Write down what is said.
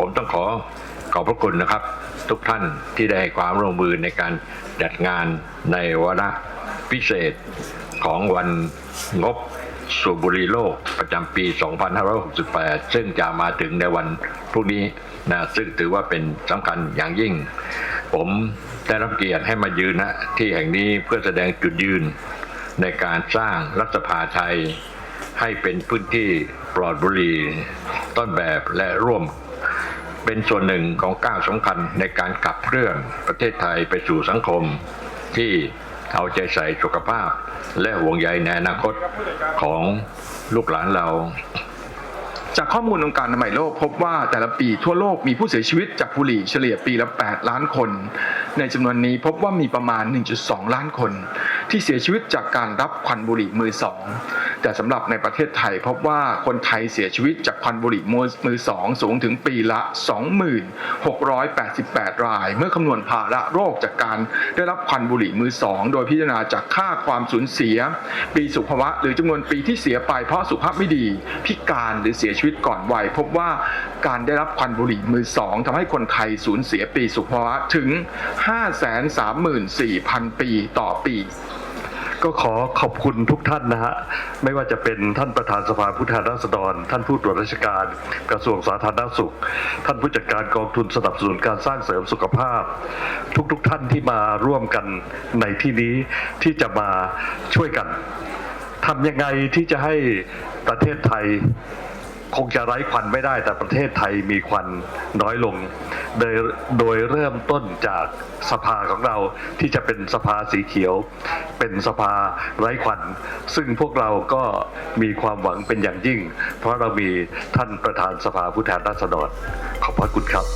ผมต้องขอขอบพระคุณนะครับ ทุกท่านที่ได้ให้ความร่วมมือในการจัดงานในวาระพิเศษของวันงบสูบบุหรีโลกประจำปี 2568 ซึ่งจะมาถึงในวันพรุ่งนี้นะซึ่งถือว่าเป็นสำคัญอย่างยิ่ง ผมได้รับเกียรติให้มายืนณที่แห่งนี้เพื่อแสดงจุดยืนในการสร้างรัฐสภาไทยให้เป็นพื้นที่ปลอดบุหรี่ต้นแบบและร่วม เป็นส่วนหนึ่งของก้าวสำคัญในการขับเคลื่อนประเทศไทยไปสู่สังคม ที่เอาใจใส่สุขภาพ และห่วงใยในอนาคตของลูกหลานเราจากข้อมูลองค์การอนามัยโลกพบว่าแต่ละปีทั่วโลกมีผู้เสียชีวิตจากบุหรี่เฉลี่ยปีละ 8 ล้านคน ในจำนวนนี้พบว่ามีประมาณ 1.2 ล้านคน ที่เสียชีวิตจากการรับควันบุหรี่มือสอง แต่สำหรับในประเทศไทยพบว่าคนไทยเสียชีวิตจากควันบุหรี่มือสองสูงถึงปีละ 2688 ราย เมื่อคำนวณภาระโรคจากการได้รับควันบุหรี่มือสองโดยพิจารณาจากค่าความสูญเสีย ปีสุขภาวะ หรือจำนวนปีที่เสียไปเพราะสุขภาพไม่ดี พิการหรือเสียชีวิตก่อนวัย พบว่าการได้รับควันบุหรี่มือสองทำให้คนไทยสูญเสียปีสุขภาวะถึง 534,000 ปีต่อปี ก็ขอขอบคุณทุกท่านนะฮะไม่ว่าจะเป็นท่านประธานสภาผู้แทนราษฎร ท่านผู้ตรวจราชการ กระทรวงสาธารณสุข ท่านผู้จัดการกองทุนสนับสนุนการสร้างเสริมสุขภาพ ทุกๆทท่านที่มาร่วมกันในที่นี้ที่จะมาช่วยกันทำยังไงที่จะให้ประเทศไทย คงจะไร้ควันไม่ได้ แต่ประเทศไทยมีควันน้อยลง โดยโดยเริ่มต้นจากสภาของเราที่จะเป็นสภาสีเขียว เป็นสภาไร้ควัน ซึ่งพวกเราก็มีความหวังเป็นอย่างยิ่ง เพราะเรามีท่านประธานสภาผู้แทนราษฎรขอบพระคุณครับ